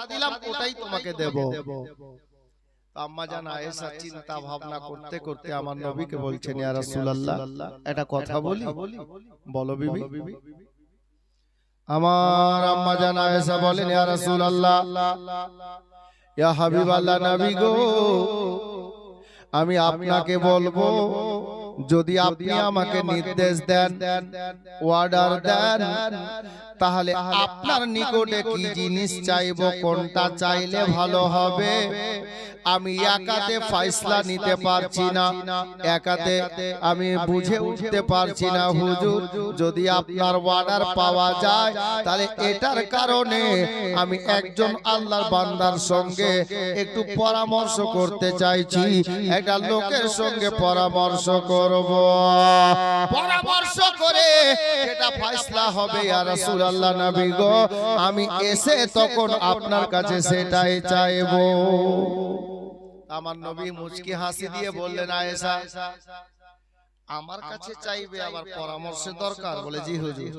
কথা দিলাম ওটাই তোমাকে দেব। আম্মা জান আয়েশা চিন্তা ভাবনা করতে করতে আমার নবীকে বলছেন ইয়া রাসূলুল্লাহ একটা কথা বলি? বলো। বিবি। আমার আম্মা জান আয়েশা বলেন ইয়া রাসূলুল্লাহ ইয়া হাবিবাল্লাহ নবী গো আমি আপনাকে বলব যদি আপনি আমাকে নির্দেশ দেন অর্ডার দেন তাহলে আপনার নিকটে কি জিনিস চাইব কোনটা চাইলে ভালো হবে? আমি একাতে ফয়সলা নিতে পারছি না। একাতে আমি বুঝে উঠতে পারছি না হুজুর। যদি আপনার অর্ডার পাওয়া যায় তাহলে এটার কারণে আমি একজন আল্লাহর বান্দার সঙ্গে একটু পরামর্শ করতে চাইছি। একটা লোকের সঙ্গে পরামর্শ করব। পরামর্শ করে যেটা ফয়সলা হবে ইয়া রাসূলুল্লাহ নবী গো আমি এসে তখন আপনার কাছে সেটাই চাইব। আমার নবী মুচকি হাসি দিয়ে বললেন আয়েশা আমার কাছে চাইবে আবার পরামর্শের দরকার? বলে জি হুজুর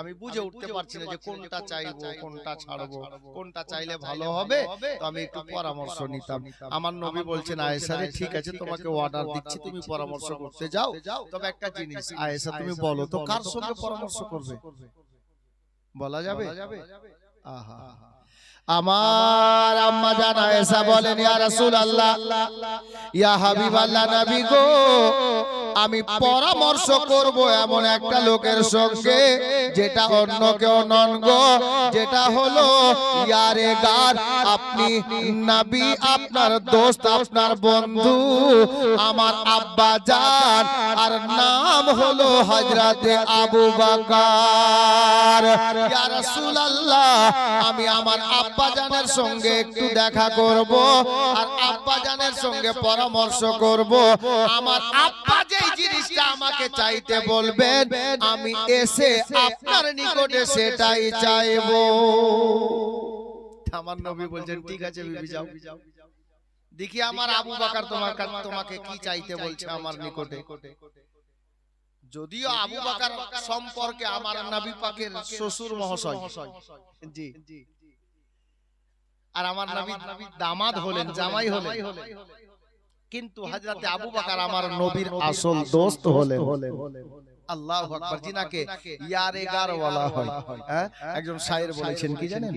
আমি বুঝে উঠতে পারছি না যে কোনটা চাইব কোনটা ছাড়বো কোনটা চাইলে ভালো হবে? তো আমি একটু পরামর্শ নিতাম। আমার নবী বলছেন আয়েশা রে ঠিক আছে তোমাকে অর্ডার দিচ্ছি তুমি পরামর্শ করতে যাও। তবে একটা জিনিস আয়েশা তুমি বলো তো কার সঙ্গে পরামর্শ করবে? বলা যাবে? আহা। আমার আম্মা জান আয়েশা বলেন, ইয়া রাসূলুল্লাহ, ইয়া হাবিবাল্লাহ নবী গো, আমি পরামর্শ করব এমন একটা লোকের সঙ্গে যেটা অন্য কেউ নন গো, যেটা হলো, ইয়ারে গার, আপনি নবী, আপনার দোস্ত, আপনার বন্ধু, আমার আব্বা জান, আর নাম হলো হযরতে আবু বকর। ইয়া রাসূলুল্লাহ, আমি আমার আব্বা জানের সঙ্গে একটু দেখা করব আর আব্বা জানের সঙ্গে পরামর্শ করব। আমার আব্বা যেই জিনিসটা আমাকে চাইতে বলবেন আমি এসে আপনার নিকটে সেটাই চাইব। আমার নবী বলছেন ঠিক আছে বিবি যাও। দেখি আমার আবু বাকার তোমার কা- তোমাকে কি চাইতে বলছে আমার নিকটে? যদিও আবু বাকার সম্পর্কে আমার নবী পাকের শ্বশুর মহাশয়। জি। আর আমার নবী দামাদ হলেন জামাই হলেন। কিন্তু হযরতে আবু বকর আমার নবীর আসল দোস্ত হলেন। আল্লাহ আকবার জিনাকে ইয়ারে গার ওয়ালা হয়। হ্যাঁ। একজন শায়ের বলেছেন কি জানেন?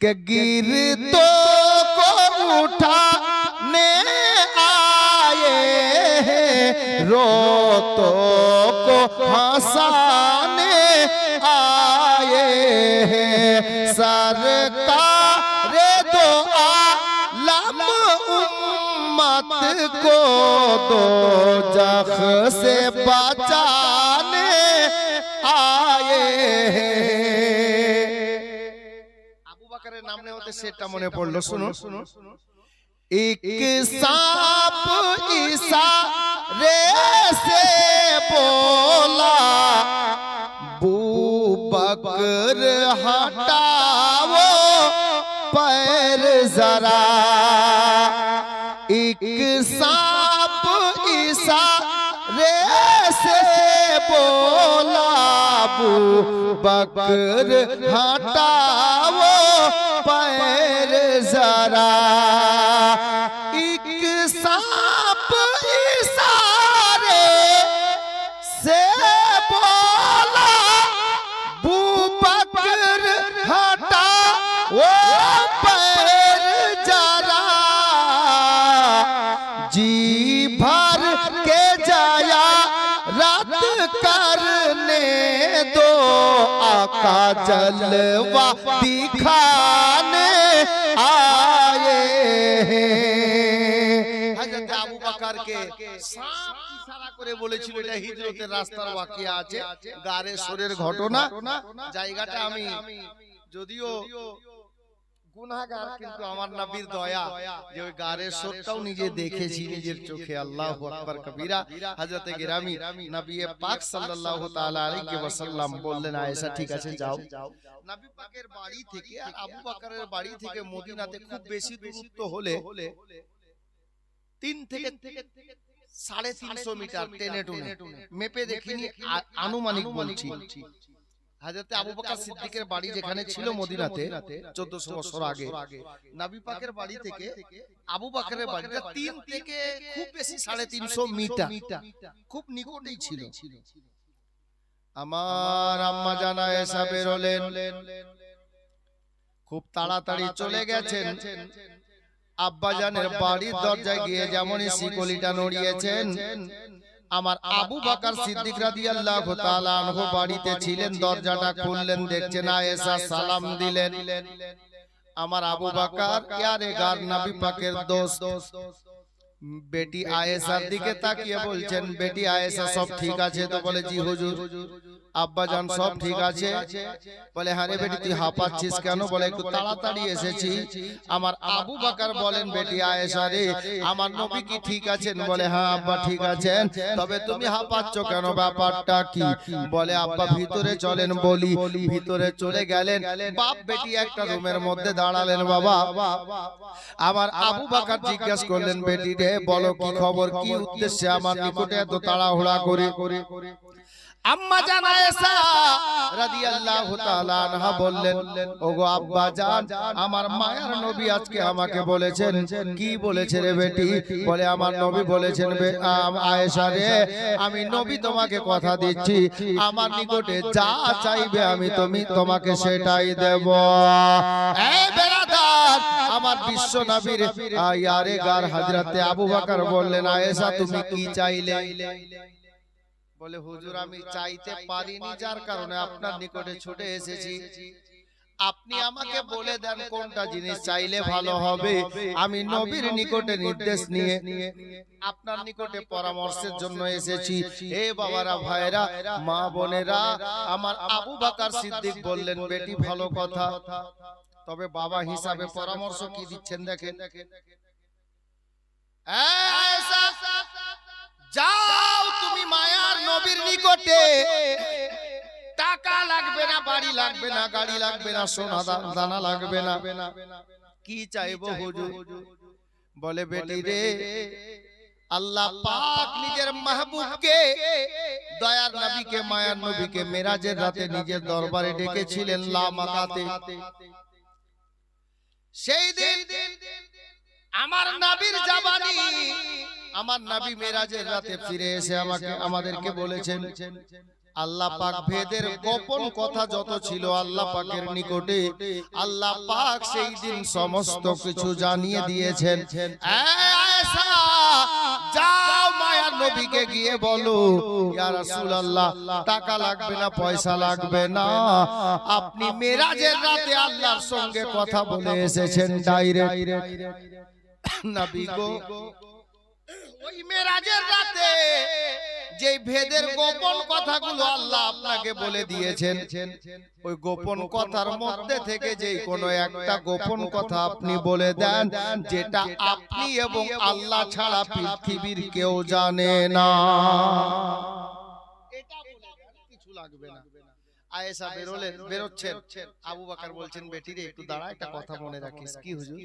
কে গির তো কো উঠা নে আয়ে রো তো কো হাসানে আয়ে সরকার को दो जख से बचाने आए हैं আবু বাকারের নাম নেওয়া হতে সেটা মনে পড়লো শুনো एक सांप इशारे से बोला बू बकर हटाओ पैर जरा एक सांप ईसा रे से बोला बकर हटाओ पैर जरा आका जलवा दिखाने आए हैं হযরত আবু বকরকে সাপ ইশারা করে বলেছিল এটা হিজরতের রাস্তার ওয়াকিয়া আছে গারে সরের ঘটনা জায়গাটা আমি যদিও গুনাহগার কিন্তু আমার নবীর দয়া যে ওই গারের সরটাও নিজে দেখেছি নিজের চোখে আল্লাহু আকবার কবিরা হযরতে গিরামি নবী পাক সাল্লাল্লাহু তাআলা আলাইহি ওয়াসাল্লাম বললেন আয়েশা ঠিক আছে যাও নবী পাকের বাড়ি থেকে আর আবু বকরের বাড়ি থেকে মদিনাতে খুব বেশি দূরত্ব হলে তিন থেকে সাড়ে তিনশো মিটার টেনে টুনে মেপে দেখিনি আ- আনুমানিক বলছি হাজরতে আবু বকর সিদ্দিকের বাড়ি যেখানে ছিল মদিনাতে 1400 বছর আগে। নবী পাকের বাড়ি থেকে আবু বকরের বাড়িটা তিন থেকে খুব বেশি সাড়ে তিনশো মিটার। খুব নিকটেই ছিল। আমার আম্মা জানা এসা বেরোলেন। খুব তাড়াতাড়ি চলে গেছেন। আব্বাজানের বাড়ির দরজায় গিয়ে যেমনই শিকলিটা নড়িয়েছেন। আমার আবু বাকার সিদ্দিক রাদিয়াল্লাহু তাআলা আনহু বাড়িতে ছিলেন দরজাটা খুললেন দেখছেন আয়েশা সালাম দিলেন। আমার আবু বাকার ইয়ারে গার নবী পাকের দোস্ত। বেটি আয়েশার দিকে তাকিয়ে বলছেন বেটি আয়েশা সব ঠিক আছে? তো বলে জি হুজুর। আব্বা জান সব ঠিক আছে। বলে হ্যাঁ রে বেটি তুই হাঁপাচ্ছিস কেন? বলে একটু তাড়াতাড়ি এসেছি। আমার আবু বাকার বলেন বেটি আয়েশা রে আমার নবী কি ঠিক আছেন? বলে হ্যাঁ আব্বা ঠিক আছেন। তবে তুমি হাঁপাচ্ছ কেন? ব্যাপারটা কি? বলে আব্বা ভিতরে চলেন বলি ভিতরে চলে গেলেন। বাপ বেটি একটা রুমের মধ্যে দাঁড়ালেন বাবা। আমার আবু বাকার জিজ্ঞাসা করলেন বেটি রে বলো কি খবর কি উদ্দেশ্যে আমার নিকটে এত তাড়াহুড়া করে করে করে আম্মা জান আয়েশা রাদিয়াল্লাহু তাআলা আনহা বললেন ওগো আব্বা জান আমার মায়ার নবী আজকে আমাকে বলেছেন। কি বলেছে রে বেটি? বলে আমার নবী বলেছেন আয়েশা রে আমি নবী তোমাকে কথা দিচ্ছি। আমার নিকটে যা চাইবে আমি তুমি তোমাকে সেটাই দেব। এই বেরাদার আমার বিশ্ব নবীর ইয়ারে গার হাজরাতে আবু বকর বললেন আয়েশা তুমি কি চাইলে? বলে হুজুর আমি চাইতে পারিনি যার কারণে আপনার নিকটে ছুটে এসেছি। আপনি আমাকে বলে দেন কোনটা জিনিস চাইলে ভালো হবে। আমি নবীর নিকটে নির্দেশ নিয়ে আপনার নিকটে পরামর্শের জন্য এসেছি। এ বাবারা ভাইরা মা বোনেরা আমার আবু বাকার সিদ্দিক বললেন বেটি ভালো কথা। তবে বাবা হিসাবে পরামর্শ কি দিচ্ছেন দেখেন? আয়েশা, নিকটে টাকা লাগবে না, বাড়ি লাগবে না, গাড়ি লাগবে না, সোনা দানা লাগবে না। কি চাইব হুজুর? বলে বেটি রে, আল্লাহ পাক নিজের মাহবুবকে, দয়ার নবীকে, মায়ার নবীকে মেরাজের রাতে নিজের দরবারে ডেকেছিলেন লা লামাকাতে। সেই দিন আমার নবীর জাবানি আমার নবী মেরাজের রাতে ফিরে এসে আমাকে আমাদেরকে বলেছেন আল্লাহ পাক ভেদের গোপন কথা যত ছিল আল্লাহ পাকের নিকটে আল্লাহ পাক সেই দিন সমস্ত কিছু জানিয়ে দিয়েছেন। যাও মায়ার নবীকে গিয়ে বলো ইয়া রাসূলুল্লাহ টাকা লাগবে না পয়সা লাগবে না। আপনি মেরাজের রাতে আল্লাহর সঙ্গে কথা বলে এসেছেন ডাইরেক্ট নবী গো ওই মেরাজের রাতে যে ভেদের গোপন কথাগুলো আল্লাহ আপনাকে বলে দিয়েছেন ওই গোপন কথার মধ্যে থেকে যে কোনো একটা গোপন কথা আপনি বলে দেন যেটা আপনি এবং আল্লাহ ছাড়া পৃথিবীর কেউ জানে না। এটা কিছু লাগবে না। আয়েশা বেরোলেন বেরোচ্ছেন। আবু বাকার বলছেন বেটি রে একটু দাঁড়া একটা কথা মনে রাখিস। কি হুজুর?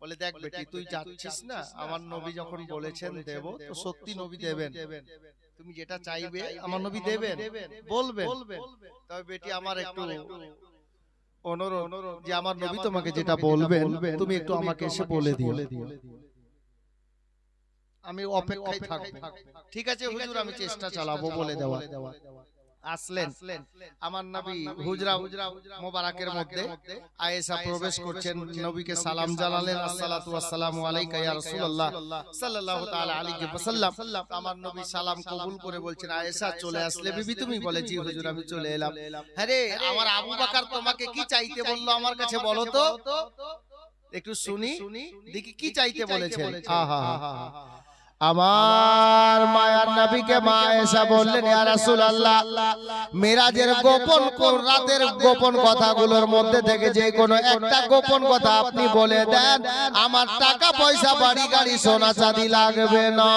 বলে দেখ বেটি তুই যাচ্ছিস না? আমার নবী যখন বলেছেন দেব তো সত্যি নবী দেবেন। তুমি যেটা চাইবে আমার নবী দেবেন। বলবেন। তবে বেটি আমার একটু অনুরোধ যে আমার নবী তোমাকে যেটা বলবেন তুমি একটু আমাকে এসে বলে দিও। আমি অপেক্ষায় থাকব। ঠিক আছে হুজুর আমি চেষ্টা চালাবো। বলে দেওয়া। আসলেন। আমার নবী হুজরা হুজরা মোবারকের মধ্যে আয়েশা প্রবেশ করছেন নবীকে সালাম জানালেন। আসসালাতু ওয়াসসালামু আলাইকা ইয়া রাসূলুল্লাহ। সাল্লাল্লাহু তাআলা আলাইহি ওয়াসাল্লাম। আমার নবী সালাম কবুল করে বলছেন আয়েশা চলে আসলে বিবি তুমি বলে জি হুজুর আমি চলে এলাম। হ্যাঁ রে আমার আবু বকর তোমাকে কি চাইতে বলল আমার কাছে বলো তো? একটু শুনি। দেখি কি চাইতে বলেছেন? আহা আমার মায়ার নবীকে মা এসা বললেন ইয়া রাসূলুল্লাহ মিরাজের গোপন রাতের গোপন কথাগুলোর মধ্যে থেকে যে কোনো একটা গোপন কথা আপনি বলে দেন আমার টাকা পয়সা বাড়ি গাড়ি সোনা চাঁদি লাগবে না।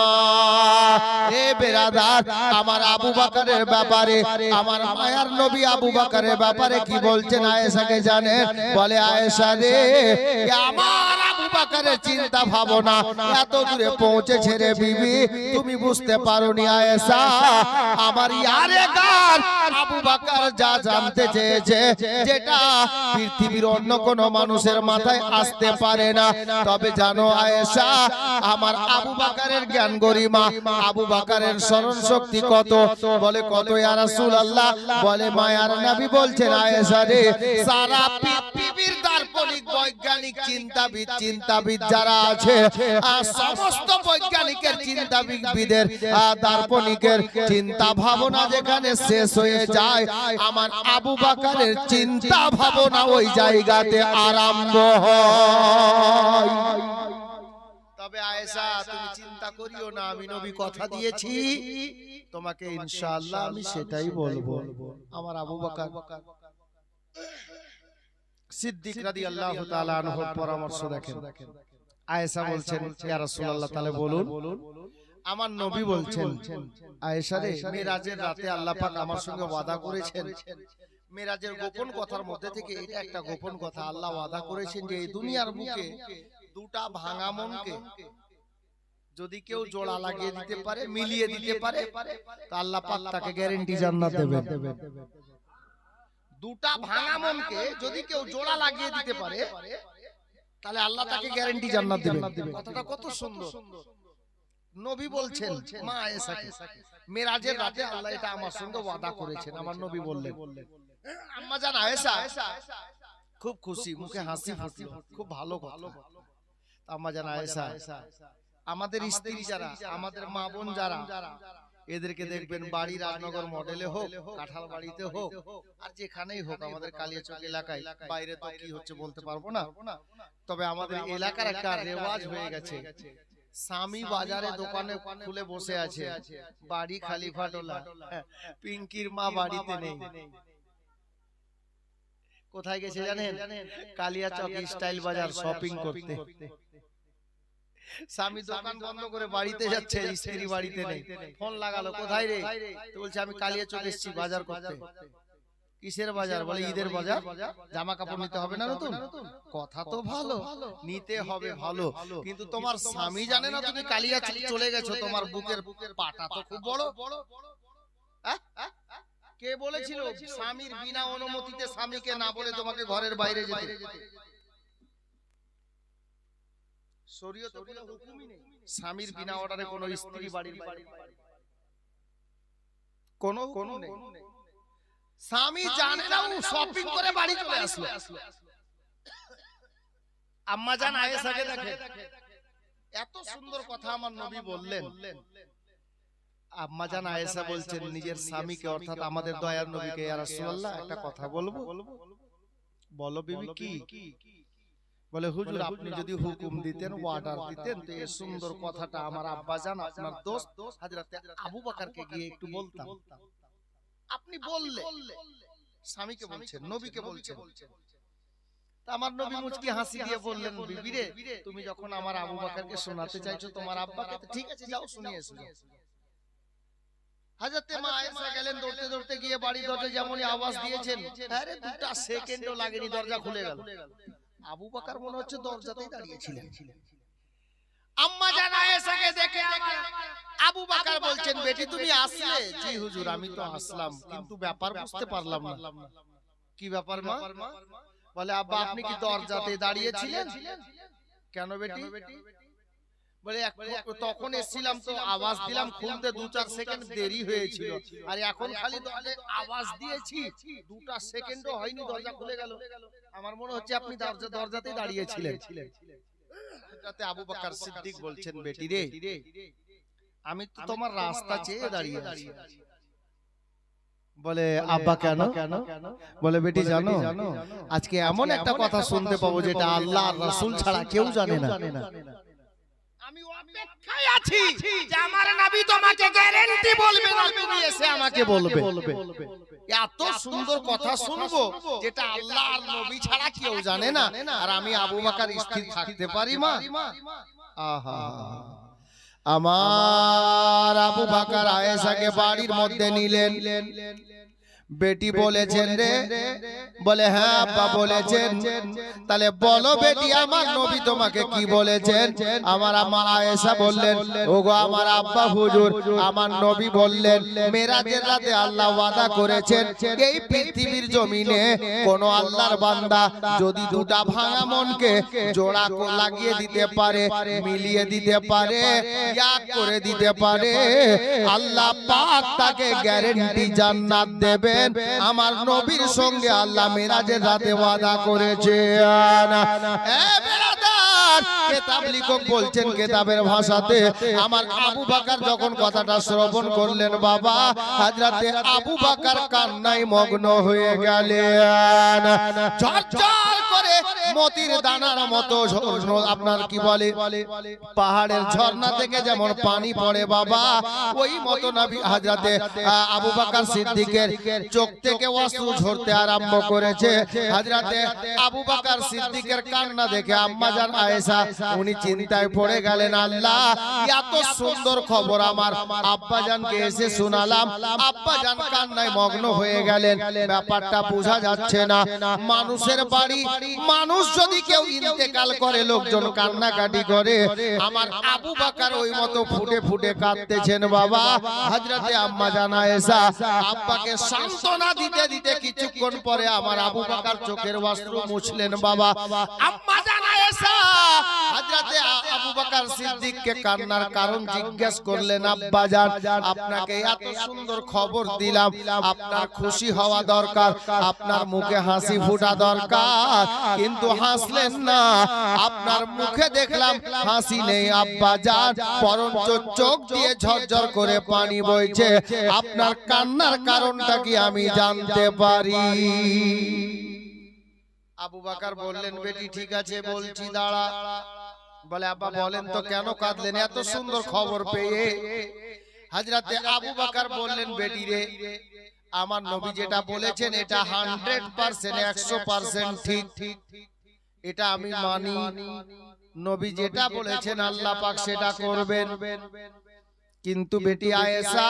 এ বেরাদার আমার আবু বকরের ব্যাপারে আমার মায়ার নবী আবু বকরের ব্যাপারে কি বলছেন আয়েশাকে জানেন বলে আয়েশা রে আমার আবু বকরের চিন্তা ভাবনা এত দূরে পৌঁছেছে রে বিবি, তুমি বুঝতে আয়েশা। আমার ইয়ারে গান আবু বাকার যা জানতে চেয়েছে, যেটা পৃথিবীর অন্য মানুষের মাথায় আসতে পারে না। তবে জানো আয়েশা, আমার আবু বাকারের জ্ঞান গরিমা, আবু বাকারের স্মরণ শক্তি কত? বলে কত ইয়া রাসূলুল্লাহ? বলে মায়ার নবী বলছেন, আয়েশা রে, সারা পৃথিবীর দার্শনিক বৈজ্ঞানিক চিন্তাবিদ চিন্তাবিদ যারা আছে আর সমস্ত বৈজ্ঞানিকের চিন্তাবিদদের আর দার্শনিকের চিন্তা ভাবনা যেখানে শেষ হয়ে যায়, আমার আবু বাকারের চিন্তা ভাবনা ওই জায়গাতে আরম্ভ হয়। তবে আয়েশা, তুমি চিন্তা করিও না, আমি নবী কথা দিয়েছি। তোমাকে ইনশাআল্লাহ আমি সেটাই বলব। আমার আবু বকর সিদ্দিক তাআলা আনহুর পরামর্শ দেখেন। আয়েশা বলছেন ইয়া রাসূলুল্লাহ তাআলা বলুন। আমার নবী বলছেন আয়েশা রে মিরাজের রাতে আল্লাহ পাক আমার সঙ্গে ওয়াদা করেছেন। মিরাজের গোপন কথার মধ্যে থেকে এটা একটা গোপন কথা আল্লাহ ওয়াদা করেছেন যে এই দুনিয়ার বুকে দুটা ভাঙা মনকে যদি কেউ জোড়া লাগিয়ে দিতে পারে মিলিয়ে দিতে পারে তো আল্লাহ পাক তাকে গ্যারেন্টি জান্নাত দেবেন। দুটা ভাঙা মনকে যদি কেউ জোড়া লাগিয়ে দিতে পারে তাহলে আল্লাহ তাকে গ্যারেন্টি জান্নাত দেবেন। কথাটা কত সুন্দর। নবী বলছেন মা আয়েশাকে মেরাজের রাতে আল্লাহ এটা আমার সঙ্গে ওয়াদা করেছেন। আমার নবী বললেন আম্মা জান আয়েশা খুব খুশি মুখে হাসি ফুটলো। খুব ভালো কথা। আম্মা জান আয়েশা আমাদের স্ত্রী যারা আমাদের মা বোন যারা এদেরকে দেখবেন বাড়ি রাজনগর মডেলে হোক কাঁঠাল বাড়িতে হোক আর যেখানেই হোক আমাদের কালিয়াচক এলাকায় বাইরে তো কি হচ্ছে বলতে পারব না। তবে আমাদের এলাকার একটা রেওয়াজ হয়ে গেছে। স্বামী বাজারে দোকানে খুলে বসে আছে। বাড়ি খালি ফাটোলা। পিঙ্কির মা বাড়িতে নেই। কোথায় গেছে জানেন? কালিয়াচক স্টাইল বাজার শপিং করতে। স্বামী দোকান বন্ধ করে বাড়িতে যাচ্ছে স্ত্রী বাড়িতে নেই। ফোন লাগালো কোথায় রে? তো বলছে আমি কালিয়া চলে এসেছি বাজার করতে। কিসের বাজার? বলে ঈদের বাজার। জামা কাপড় নিতে হবে না নতুন? কথা তো ভালো। নিতে হবে ভালো। কিন্তু তোমার স্বামী জানে না তুমি কালিয়া চলে গেছো তোমার বুকের বুকের পাটা তো খুব বড়। আহ? কে বলেছিল? স্বামীর বিনা অনুমতিতে স্বামীকে না বলে তোমাকে ঘরের বাইরে যেতে। শরীয়তে কোনো হুকুমই নেই। স্বামীর বিনা অর্ডারে কোনো স্ত্রী বাড়ির বাইরে কোনো কোনো নেই। স্বামী জানে না ও শপিং করে বাড়ি চলে আসলো। আম্মা জান আয়েশাকে দেখে? এত সুন্দর কথা আমার নবী বললেন। আম্মা জান আয়েশা বলছেন নিজের স্বামীকে অর্থাৎ আমাদের দয়ার নবীকে ইয়া রাসূলুল্লাহ একটা কথা বলব? বলো বিবি কি? বলে হুজুর আপনি যদি হুকুম দিতেন অর্ডার দিতেন তো এই সুন্দর কথাটা আমার আব্বা জান আপনার দোস্ত হযরতে আবু বকরকে গিয়ে একটু বলতাম। আপনি বললে স্বামীকে বলছেন নবীকে বলছেন। আমার নবী মুচকি হাসি দিয়ে বললেন বিবি রে তুমি যখন আমার আবু বকরকে শোনাতে চাইছো তোমার আব্বাকে ঠিক আছে যাও শুনিয়ে এসো। হাজরতে মা আয়েশা গেলেন দৌড়তে দৌড়তে গিয়ে বাড়ি দরজা যেমনই আওয়াজ দিয়েছেন আরে দুটা সেকেন্ডও লাগেনি দরজা খুলে গেল। আবু বকর মনে হচ্ছে দরজাতেই দাঁড়িয়েছিলেন। আম্মা জান আয়েশাকে দেখে আবু বকর বলছেন বেটি তুমি আসলে? জি হুজুর আমি তো আসলাম। কিন্তু ব্যাপার বুঝতে পারলাম না। কি ব্যাপার মা? বলে আব্বা আপনি কি দরজাতে দাঁড়িয়েছিলেন? কেন বেটি? বলে তখন এসেছিলাম তো আওয়াজ দিলাম খুলতে দু চার সেকেন্ড দেরি হয়েছিল। আর এখন খালি আওয়াজ দিয়েছি। দুটা সেকেন্ডও হয়নি দরজা খুলে গেল। আমার মনে হচ্ছে আপনি দরজা দরজাতেই দাঁড়িয়েছিলেন। যাতে আবু বকর সিদ্দিক বলছেন বেটি রে। আমি তো তোমার রাস্তা চেয়ে দাঁড়িয়ে আছি। বলে আব্বা কেন? বলে বেটি জানো? আজকে এমন একটা কথা শুনতে পাবো যেটা আল্লাহ আর রাসূল ছাড়া কেউ জানে না। আমি অপেক্ষায় আছি যে আমার নবী তোমাকে গ্যারান্টি বলবে না তুমি এসে আমাকে বলবে। এত সুন্দর কথা শুনব যেটা আল্লাহ আর নবী ছাড়া কেউ জানে না। আর আমি আবু বকর স্থির থাকতে পারি মা। আহা। আমার আবু বকর আয়েশাকে বাড়ির মধ্যে নিলেন। বেটি বলেছেন রে। বলে হ্যাঁ আব্বা বলেছেন। তাহলে বলো বেটি আমার নবী তোমাকে কি বলেছেন? আমার আম্মা আয়েশা বললেন ওগো আমার আব্বা হুজুর আমার নবী বললেন মেরাজের রাতে আল্লাহ ওয়াদা করেছেন এই পৃথিবীর জমিনে কোন আল্লাহর বান্দা যদি দুটা ভাঙা মনকে জোড়া লাগিয়ে দিতে পারে মিলিয়ে দিতে পারে এক করে দিতে পারে আল্লাহ পাক তাকে গ্যারেন্টি জান্নাত দেবেন আমার নবীর সঙ্গে আল্লাহ মেরাজের রাতে ওয়াদা করেছে কেতাব লিখক বলছেন কেতাবের ভাষাতে আমার আবু বাকার যখন কথাটা শ্রবণ করলেন বাবা হাজরাতে আবু বাকার কান্নায় মগ্ন হয়ে গেলেন। ঝরঝর করে মতির দানার মতো আপনার কি বলে? পাহাড়ের ঝর্ণা থেকে যেমন পানি পড়ে বাবা, ওই মতো নবী হাজরাতে আবু বাকার সিদ্দিকের চোখ থেকে অস্ত্র ঝরতে আরম্ভ করেছে। হাজরাতে আবু বাকার সিদ্দিকের কান্না দেখে আম্মা জান আয়েশা, উনি চিন্তায় পড়ে গেলেন, আল্লাহ, এত সুন্দর খবর আমার আব্বা জানকে এসে শোনালাম। আব্বা জান কান্নায় মগ্ন হয়ে গেলেন। ব্যাপারটা বোঝা যাচ্ছে না। মানুষের বাড়ি, মানুষ যদি কেউ ইন্তেকাল করে লোকজন কান্নাকাটি করে আমার আবু বাকার ওই মতো ফুটে ফুটে কাঁদতেছেন বাবা। হাজরাতে আম্মা জানা এসা আব্বাকে সান্ত্বনা দিতে দিতে কিছুক্ষণ পরে আমার আবু বাকার চোখের বস্ত্র মুছলেন বাবা। আম্মা জানা এসা হাজরাতে আবু বাকার সিদ্দিককে কান্নার কারণ জিজ্ঞেস করলেন আব্বা জান আপনাকে এত সুন্দর খবর দিলাম। আপনার খুশি হওয়া দরকার। আপনার মুখে হাসি ফোটা দরকার। কিন্তু হাসলেন না। আপনার মুখে দেখলাম হাসি নেই, আব্বা জান বরঞ্চ চোখ দিয়ে ঝরঝর করে পানি বইছে। আপনার কান্নার কারণটা কি আমি জানতে পারি? আবু বাকার বললেন, বেটি, ঠিক আছে, বলছি, দাঁড়া। বলে, আব্বা, বলেন তো কেন কাঁদলেন? এত সুন্দর খবর পেয়ে। হাজরাতে আবু বাকার বললেন, বেটি রে, আমার নবী যেটা বলেছেন, এটা হান্ড্রেড পার্সেন্ট একশো পার্সেন্ট ঠিক ঠিক ঠিক। এটা আমি মানি। নবী যেটা বলেছেন আল্লাহ পাক সেটা করবেন। কিন্তু বেটি আয়েশা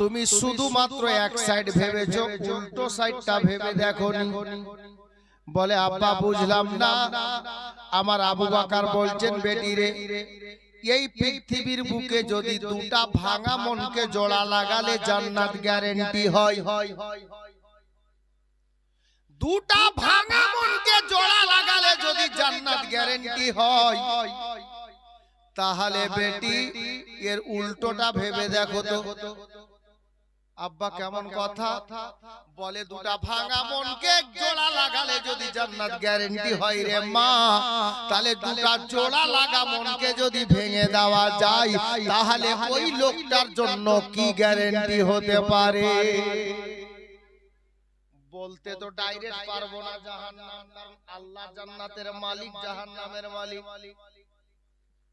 তুমি শুধুমাত্র এক সাইড ভেবেছো উল্টো সাইডটা ভেবে দেখোনি। বলে আব্বা বুঝলাম না। আমার আবু বাকার বলছেন বেটি রে এই পৃথিবীর বুকে যদি দুটা ভাঙা মনকে জোড়া লাগালে জান্নাত গ্যারেন্টি হয় হয় হয়। দুটা ভাঙা মনকে জোড়া লাগালে যদি জান্নাত গ্যারেন্টি হয় তাহলে বেটি এর উল্টোটা ভেবে দেখো তো। আব্বা কেমন কথা? বলে দুটা ভাঙা মনকে জোড়া লাগালে যদি জান্নাত গ্যারেন্টি হয় রে মা তাহলে দুটা জোড়া লাগা মনকে যদি ভেঙে দেওয়া যায় তাহলে ওই লোকটার জন্য কি গ্যারেন্টি হতে পারে? বলতে তো ডাইরেক্ট পারব না জাহান্নাম কারণ আল্লাহ জান্নাতের মালিক জাহান্নামের মালিক।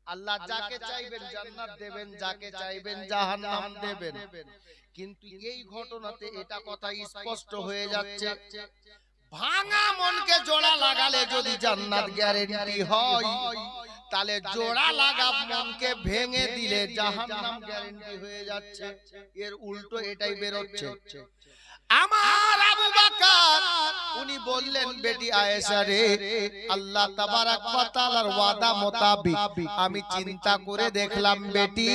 আল্লাহ যাকে চাইবেন জান্নাত দেবেন যাকে চাইবেন জাহান্নাম দেবেন। কিন্তু এই ঘটনাতে এটা কথা স্পষ্ট হয়ে যাচ্ছে। ভাঙা মনকে জোড়া লাগালে যদি জান্নাত গ্যারেন্টি হয় তাহলে জোড়া লাগা মনকে ভেঙে দিলে জাহান্নাম গ্যারেন্টি হয়ে যাচ্ছে। এর উল্টো এটাই বেরোচ্ছে। আমার আবু উনি বললেন, বেটি আয়েশা রে, আল্লাহ তাবারাক ওয়া তাআলার ওয়াদা মোতাবিক আমি চিন্তা করে দেখলাম বেটি,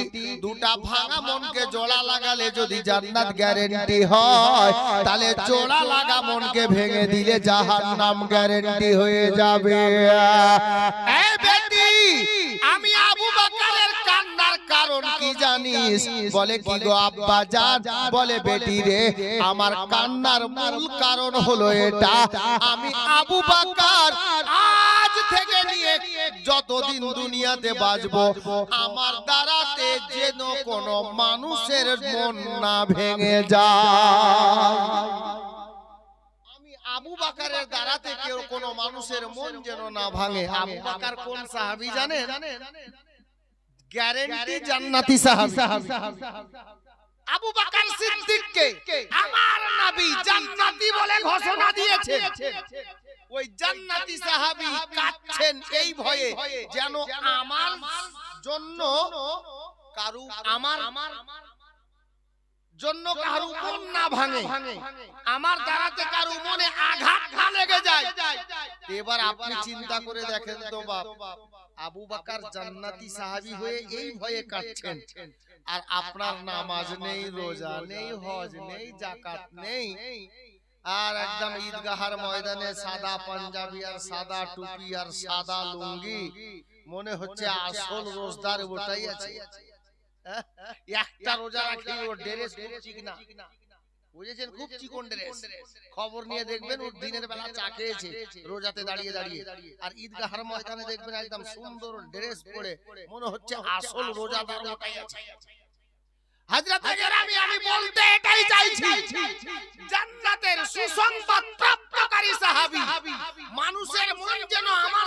দুটা ভাঙা মনকে জোড়া লাগালে যদি জান্নাত গ্যারেন্টি হয়, তাহলে জোড়া লাগা মনকে ভেঙে দিলে জাহান্নাম গ্যারেন্টি হয়ে যাবে। এই বেটি, আমি আবু কান্নার কারণ কি জানিস? বলে কি গো আব্বা জান বলে বেটি রে আমার কান্নার মূল কারণ হলো এটা। আমি আবু বাকার আজ থেকে নিয়ে যতদিন দুনিয়াতে বাঁচবো আমার দ্বারাতে যেন কোনো মানুষের মন না ভেঙে যায়। আমি আবু বাকারের দ্বারাতে কেউ কোনো মানুষের মন যেন না ভাঙে। আবু বাকার কোন সাহাবি জানেন? গ্যারেন্টি জান্নাতি সাহাবী। আবু বকর সিদ্দিককে আমার নবী জান্নাতি বলে ঘোষণা দিয়েছে। ওই জান্নাতি সাহাবী কাঁদছেন এই ভয়ে যেন আমার জন্য কারু আমার জন্য কারও মন না ভাঙে। আমার দ্বারাতে কারও মনে আঘাত লেগে যায়। এবার আপনি চিন্তা করে দেখেন তো বাপ। আবু বাকার জান্নাতি সাহাবী হয়ে এই ভয়ে কাটছেন আর আপনার নামাজ নেই রোজা নেই হজ নেই জাকাত নেই। আর একদম ঈদগাহার ময়দানে সাদা পাঞ্জাবি আর সাদা টুপি আর সাদা লুঙ্গি। মনে হচ্ছে আসল রোজদার ওটাই আছে। হ্যাঁ? একটা রোজা রাখি ওর ড্রেস খুব চিকনা বুঝেছেন? খুব চিকন ড্রেস। খবর নিয়ে দেখবেন ওর দিনের বেলা চা খেয়েছে রোজাতে দাঁড়িয়ে দাঁড়িয়ে আর ঈদগাহার ময়দানে দেখবেন একদম সুন্দর ড্রেস পরে মনে হচ্ছে আসল রোজাদার আছে। এটাই চাইছি। মানুষের মন যেন আমার